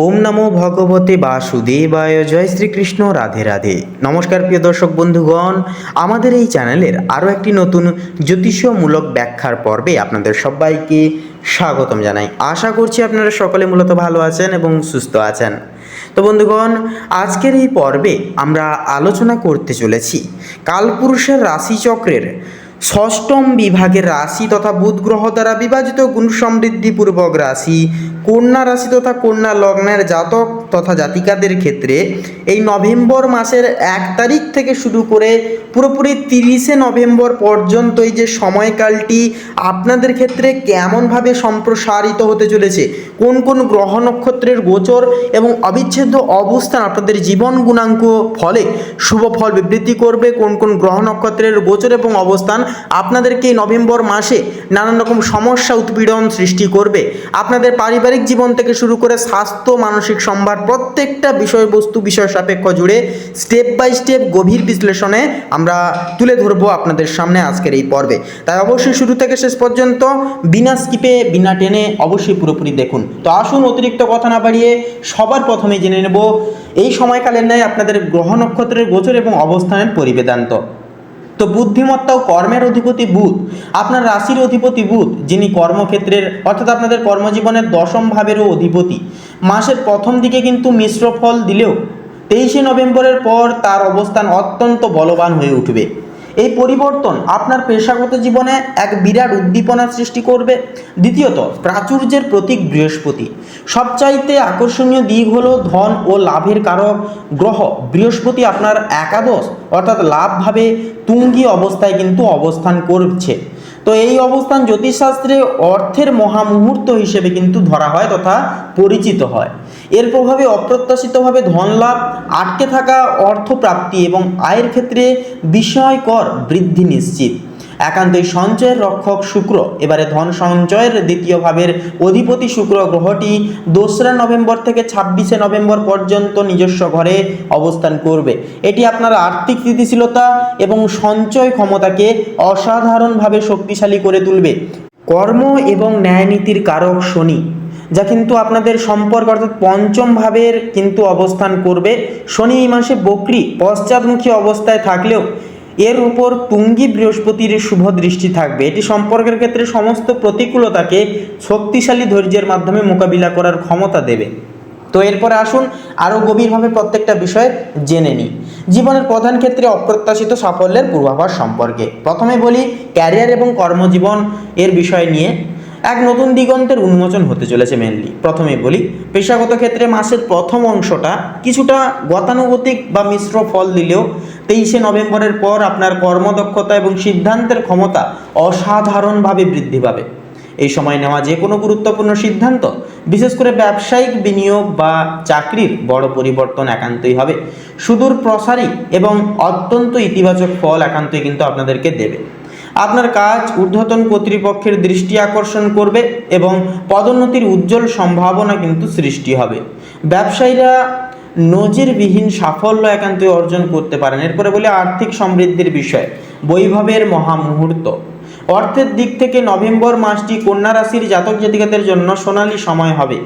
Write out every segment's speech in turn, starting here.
ওম নমো ভগবতে বাসুদেবায়। জয় শ্রীকৃষ্ণ, রাধে রাধে। নমস্কার প্রিয় দর্শক বন্ধুগণ, আমাদের এই চ্যানেলের আরও একটি নতুন জ্যোতিষমূলক ব্যাখ্যার পর্বে আপনাদের সবাইকে স্বাগতম জানাই। আশা করছি আপনারা সকলে মূলত ভালো আছেন এবং সুস্থ আছেন। তো বন্ধুগণ, আজকের এই পর্বে আমরা আলোচনা করতে চলেছি কালপুরুষের রাশিচক্রের ষষ্ঠম বিভাগের রাশি তথা বুধ গ্রহ দ্বারা বিভাজিত গুণ সমৃদ্ধিপূর্বক রাশি। কন্যা রাশি তথা কন্যা লগ্নের জাতক তথা জাতিকাদের ক্ষেত্রে এই নভেম্বর মাসের এক তারিখ থেকে শুরু করে পুরোপুরি তিরিশে নভেম্বর পর্যন্ত এই যে সময়কালটি, আপনাদের ক্ষেত্রে কেমনভাবে সম্প্রসারিত হতে চলেছে? কোন কোন গ্রহ নক্ষত্রের গোচর এবং অবিচ্ছেদ্য অবস্থান আপনাদের জীবন গুণাঙ্ক ফলে শুভ ফল বিবৃতি করবে? কোন কোন গ্রহ নক্ষত্রের গোচর এবং অবস্থান আপনাদেরকে এই নভেম্বর মাসে নানান রকম সমস্যা, উৎপীড়ন সৃষ্টি করবে। আপনাদের পারিবারিক জীবন থেকে শুরু করে স্বাস্থ্য, মানসিক সম্ভার প্রত্যেকটা বিষয়বস্তু, বিষয় সাপেক্ষ জুড়ে স্টেপ বাই স্টেপ গভীর বিশ্লেষণে আমরা তুলে ধরবো আপনাদের সামনে আজকের এই পর্বে। তাই অবশ্যই শুরু থেকে শেষ পর্যন্ত বিনা স্কিপে বিনা টেনে অবশ্যই পুরোপুরি দেখুন। তো আসুন অতিরিক্ত কথা না বাড়িয়ে সবার প্রথমে জেনে নেব, এই সময়কালের ন্যায় আপনাদের গ্রহ নক্ষত্রের গোচর এবং অবস্থানের পরিবেদান্ত। তো বুদ্ধিমত্তা ও কর্মের অধিপতি বুধ, আপনার রাশির অধিপতি বুধ, যিনি কর্মক্ষেত্রের, অর্থাৎ আপনাদের কর্মজীবনের দশম ভাবেরও অধিপতি। মাসের প্রথম দিকে কিন্তু মিশ্র ফল দিলেও তেইশে নভেম্বরের পর তার অবস্থান অত্যন্ত বলবান হয়ে উঠবে। এই পরিবর্তন আপনার পেশাগত জীবনে এক বিরাট উদ্দীপনার সৃষ্টি করবে। দ্বিতীয়ত, প্রাচুর্যের প্রতীক বৃহস্পতি। সবচাইতে আকর্ষণীয় দিক হল ধন ও লাভের কারক গ্রহ। বৃহস্পতি আপনার একাদশ, অর্থাৎ লাভভাবে তুঙ্গি অবস্থায় কিন্তু অবস্থান করছে। তো এই অবস্থান জ্যোতিষশাস্ত্রে অর্থের মহামুহূর্ত হিসেবে কিন্তু ধরা হয় তথা পরিচিত হয়। এর প্রভাবে অপ্রত্যাশিতভাবে ধন লাভ, আটকে থাকা অর্থপ্রাপ্তি এবং আয়ের ক্ষেত্রে বিস্ময়কর বৃদ্ধি নিশ্চিত। একান্তই সঞ্চয়ের রক্ষক শুক্র। এবারে ধন সঞ্চয়ের দ্বিতীয় ভাবের অধিপতি শুক্র গ্রহটি দোসরা নভেম্বর থেকে ছাব্বিশে নভেম্বর পর্যন্ত নিজস্ব ঘরে অবস্থান করবে। এটি আপনার আর্থিক স্থিতিশীলতা এবং সঞ্চয় ক্ষমতাকে অসাধারণভাবে শক্তিশালী করে তুলবে। কর্ম এবং ন্যায়নীতির কারক শনি, যা কিন্তু আপনাদের সম্পর্ক অর্থাৎ পঞ্চম ভাবের কিন্তু অবস্থান করবে। শনি এই মাসে বকরি, পশ্চাদমুখী অবস্থায় থাকলেও এর উপর তুঙ্গি বৃহস্পতির শুভ দৃষ্টি থাকবে। এটি সম্পর্কের ক্ষেত্রে সমস্ত প্রতিকূলতাকে শক্তিশালী ধৈর্যের মাধ্যমে মোকাবিলা করার ক্ষমতা দেবে। তো এরপরে আসুন আরও গভীরভাবে প্রত্যেকটা বিষয় জেনে নিই। জীবনের প্রধান ক্ষেত্রে অপ্রত্যাশিত সাফল্যের পূর্বাভাস সম্পর্কে। প্রথমে বলি, ক্যারিয়ার এবং কর্মজীবন এর বিষয় নিয়ে। এক নতুন দিগন্তের উন্মোচন হতে চলেছে মেনলি প্রথমে বলি, পেশাগত ক্ষেত্রে মাসের প্রথম অংশটা কিছুটা গতানুগতিক বা মিশ্র ফল দিলেও তেইশে নভেম্বরের পর আপনার কর্মদক্ষতা এবং সিদ্ধান্তের ক্ষমতা অসাধারণভাবে বৃদ্ধি পাবে। এই সময় নেওয়া যে কোনো গুরুত্বপূর্ণ সিদ্ধান্ত, বিশেষ করে ব্যবসায়িক বিনিয়োগ বা চাকরির বড় পরিবর্তন একান্তই হবে। সুদূর প্রসারী এবং অত্যন্ত ইতিবাচক ফল একান্তই কিন্তু আপনাদেরকে দেবে। আপনার কাজ ঊর্ধ্বতন কর্তৃপক্ষের দৃষ্টি আকর্ষণ করবে এবং পদোন্নতির উজ্জ্বল সম্ভাবনা কিন্তু সৃষ্টি হবে। ব্যবসায়ীরা নজিরবিহীন সাফল্য একান্তই অর্জন করতে পারেন। এরপরে বলি আর্থিক সমৃদ্ধির বিষয়, বৈভবের মহামুহূর্ত। অর্থের দিক থেকে নভেম্বর মাসটি কন্যা রাশির জাতক জাতিকাদের জন্য সোনালী সময় হবে।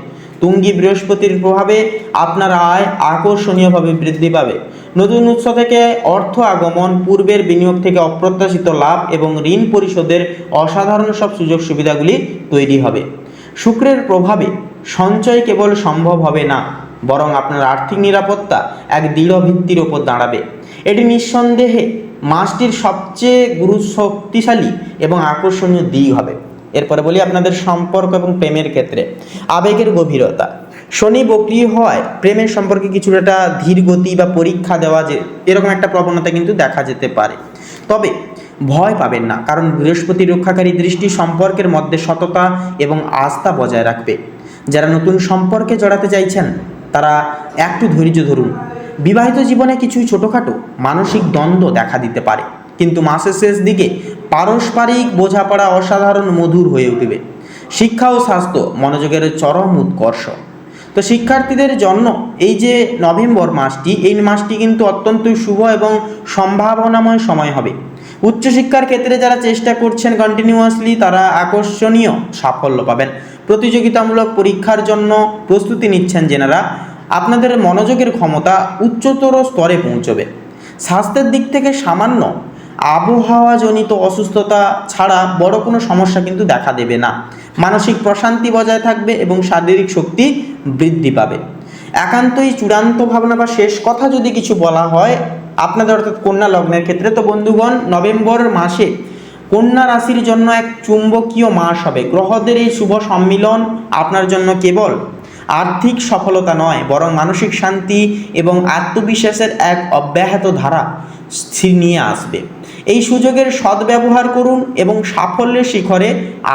তুঙ্গি বৃহস্পতির প্রভাবে আপনার আয় আকর্ষণীয়ভাবে বৃদ্ধি পাবে। নতুন উৎস থেকে অর্থ আগমন, পূর্বের বিনিয়োগ থেকে অপ্রত্যাশিত লাভ এবং ঋণ পরিশোধের অসাধারণ সব সুযোগ সুবিধাগুলি তৈরি হবে। শুক্রের প্রভাবে সঞ্চয় কেবল সম্ভব হবে না। বরং আপনার আর্থিক নিরাপত্তা এক দৃঢ় ভিত্তির ওপর দাঁড়াবে। এটি নিঃসন্দেহে মাসটির সবচেয়ে গুরু শক্তিশালী এবং আকর্ষণীয় দিক হবে। এরপরে বলি আপনাদের সম্পর্ক এবং প্রেমের ক্ষেত্রে। আবেগের গভীরতা। শনি বক্রি হয় প্রেমের সম্পর্কে কিছুটা ধীর গতি বা পরীক্ষা দেওয়া যে এরকম একটা প্রবণতা কিন্তু দেখা যেতে পারে। তবে ভয় পাবেন না, কারণ বৃহস্পতি রক্ষাকারী দৃষ্টি সম্পর্কের মধ্যে সততা এবং আস্থা বজায় রাখবে। যারা নতুন সম্পর্কে জড়াতে চাইছেন তারা একটু ধৈর্য ধরুন। বিবাহিত জীবনে কিছু ছোটোখাটো মানসিক দ্বন্দ্ব দেখা দিতে পারে। কিন্তু মাসের শেষ দিকে পারস্পরিক বোঝাপড়া অসাধারণ মধুর হয়ে উঠবে। শিক্ষা ও স্বাস্থ্য মনোযোগের চরম উৎকর্ষ। তো শিক্ষার্থীদের জন্য এই যে নভেম্বর মাসটি, এই মাসটি কিন্তু অত্যন্ত শুভ এবং সম্ভাবনাময় সময় হবে। উচ্চশিক্ষার ক্ষেত্রে যারা চেষ্টা করছেন কন্টিনিউয়াসলি তারা আকর্ষণীয় সাফল্য পাবেন। প্রতিযোগিতামূলক পরীক্ষার জন্য প্রস্তুতি নিচ্ছেন যেনারা। আপনাদের মনোযোগের ক্ষমতা উচ্চতর স্তরে পৌঁছবে। স্বাস্থ্যের দিক থেকে সামান্য আবহাওয়াজনিত অসুস্থতা ছাড়া বড় কোনো সমস্যা কিন্তু দেখা দেবে না। মানসিক প্রশান্তি বজায় থাকবে এবং শারীরিক শক্তি বৃদ্ধি পাবে। একান্তই চূড়ান্ত ভাবনা বা শেষ কথা যদি কিছু বলা হয়, আপনাদের অর্থাৎ কন্যা লগ্নের ক্ষেত্রে তো বন্ধুগণ, নভেম্বর মাসে কন্যা রাশির জন্য এক চুম্বকীয় মাস হবে। গ্রহদের এই শুভ সম্মিলন আপনার জন্য কেবল আর্থিক সফলতা নয়, বরং মানসিক শান্তি এবং আত্মবিশ্বাসের এক অব্যাহত ধারা স্থির নিয়ে আসবে। এই সুযোগের সদ্ব্যবহার করুন এবং সাফল্যের শিখরে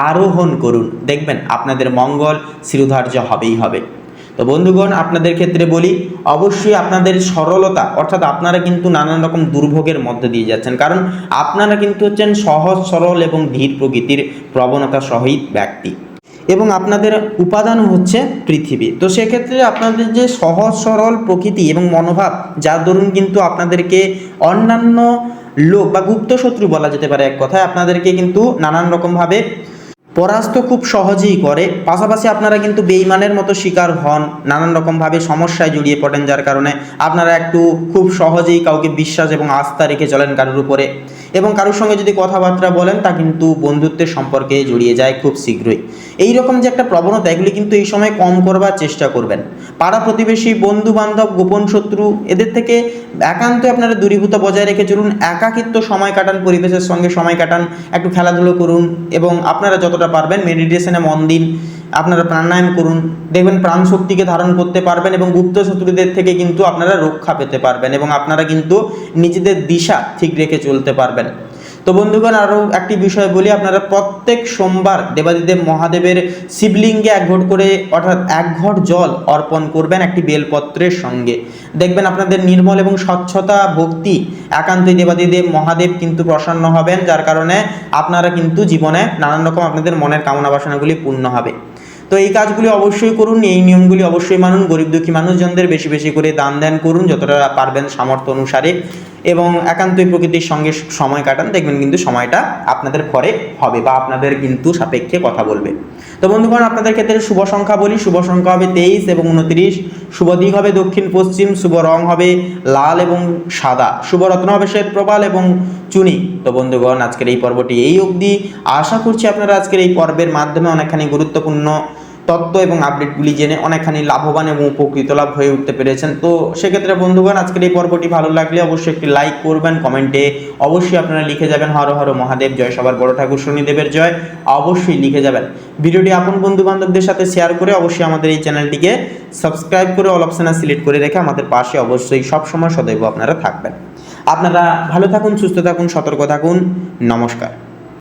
আরোহণ করুন। দেখবেন আপনাদের মঙ্গল শিরোধার্য হবেই হবে। তো বন্ধুগণ, আপনাদের ক্ষেত্রে বলি, অবশ্যই আপনাদের সরলতা, অর্থাৎ আপনারা কিন্তু নানান রকম দুর্ভোগের মধ্যে দিয়ে যাচ্ছেন। কারণ আপনারা কিন্তু হচ্ছেন সহজ, সরল এবং ধীর প্রকৃতির প্রবণতা সহিত ব্যক্তি। এবং আপনাদের উপাদান হচ্ছে পৃথিবী। তো সেক্ষেত্রে আপনাদের যে সহজ, সরল প্রকৃতি এবং মনোভাব যার দরুন কিন্তু আপনাদেরকে অন্যান্য লোক বা গুপ্ত শত্রু বলা যেতে পারে এক কথায়, আপনাদেরকে কিন্তু নানান রকমভাবে পরাস্ত খুব সহজেই করে। পাশাপাশি আপনারা কিন্তু বেইমানের মতো শিকার হন, নানান রকমভাবে সমস্যায় জড়িয়ে পড়েন, যার কারণে আপনারা একটু খুব সহজেই কাউকে বিশ্বাস এবং আস্থা রেখে চলেন কারোর উপরে। এবং কারোর সঙ্গে যদি কথাবার্তা বলেন, তা কিন্তু বন্ধুত্বের সম্পর্কে জড়িয়ে যায় খুব শীঘ্রই। এই রকম যে একটা প্রবণতা, এগুলি কিন্তু এই সময় কম করবার চেষ্টা করবেন। পাড়া প্রতিবেশী বন্ধু বান্ধব গোপন শত্রু, এদের থেকে একান্ত আপনারা দূরীভূত বজায় রেখে চলুন। একাকিত্ব সময় কাটান, পরিবেশের সঙ্গে সময় কাটান, একটু খেলাধুলো করুন এবং আপনারা যতটা পারবেন মেডিটেশনে মন দিন, আপনারা প্রাণায়াম করুন, দেখবেন প্রাণ শক্তিকে ধারণ করতে পারবেন এবং গুপ্ত শত্রুদের থেকে কিন্তু আপনারা রক্ষা পেতে পারবেন এবং আপনারা কিন্তু নিজেদের দিশা ঠিক রেখে চলতে পারবেন। তো বন্ধুগণ আরও একটি বিষয় বলি, আপনারা প্রত্যেক সোমবার দেবাদিদেব মহাদেবের শিবলিঙ্গে এক ঘট করে, অর্থাৎ এক ঘট জল অর্পণ করবেন একটি বেলপত্রের সঙ্গে। দেখবেন আপনাদের নির্মল এবং স্বচ্ছতা ভক্তি একান্তই দেবাদিদেব মহাদেব কিন্তু প্রসন্ন হবেন, যার কারণে আপনারা কিন্তু জীবনে নানান রকম আপনাদের মনের কামনা বাসনাগুলি পূর্ণ হবে। তো এই কাজগুলি অবশ্যই করুন, এই নিয়মগুলি অবশ্যই মানুন, গরিব দুঃখী মানুষজনদের বেশি বেশি করে দান দেন করুন, যতটা পারবেন সামর্থ্য অনুসারে। এবং একান্তই প্রকৃতির সঙ্গে সময় কাটান, দেখবেন কিন্তু সময়টা আপনাদের পরে হবে বা আপনাদের কিন্তু সাপেক্ষে কথা বলবে। তো বন্ধুগণ, আপনাদের ক্ষেত্রে শুভ সংখ্যা বলি, শুভ সংখ্যা হবে তেইশ এবং উনত্রিশ, শুভ দিক হবে দক্ষিণ, পশ্চিম, শুভ রং হবে লাল এবং সাদা, শুভ রত্ন হবে শ্বেত, প্রবাল এবং চুনি। তো বন্ধুগণ, আজকের এই পর্বটি এই অবধি। আশা করছি আপনারা আজকের এই পর্বের মাধ্যমে অনেকখানি গুরুত্বপূর্ণ তত্ত্ব এবং আপডেটগুলি জেনে অনেকখানি লাভবান এবং উপকৃত লাভ হয়ে উঠতে পেরেছেন। তো সেক্ষেত্রে বন্ধুগণ, আজকের এই পর্বটি ভালো লাগলে অবশ্যই একটি লাইক করবেন, কমেন্টে অবশ্যই আপনারা লিখে যাবেন, হর হর মহাদেব, জয় সবার বড় ঠাকুর, শনিদেবের জয়। অবশ্যই লিখে যাবেন। ভিডিওটি আপন বন্ধু বান্ধবদের সাথে শেয়ার করে অবশ্যই আমাদের এই চ্যানেলটিকে সাবস্ক্রাইব করে অল অপশানে সিলেক্ট করে রেখে আমাদের পাশে অবশ্যই সবসময় সদৈব আপনারা থাকবেন। আপনারা ভালো থাকুন, সুস্থ থাকুন, সতর্ক থাকুন। নমস্কার।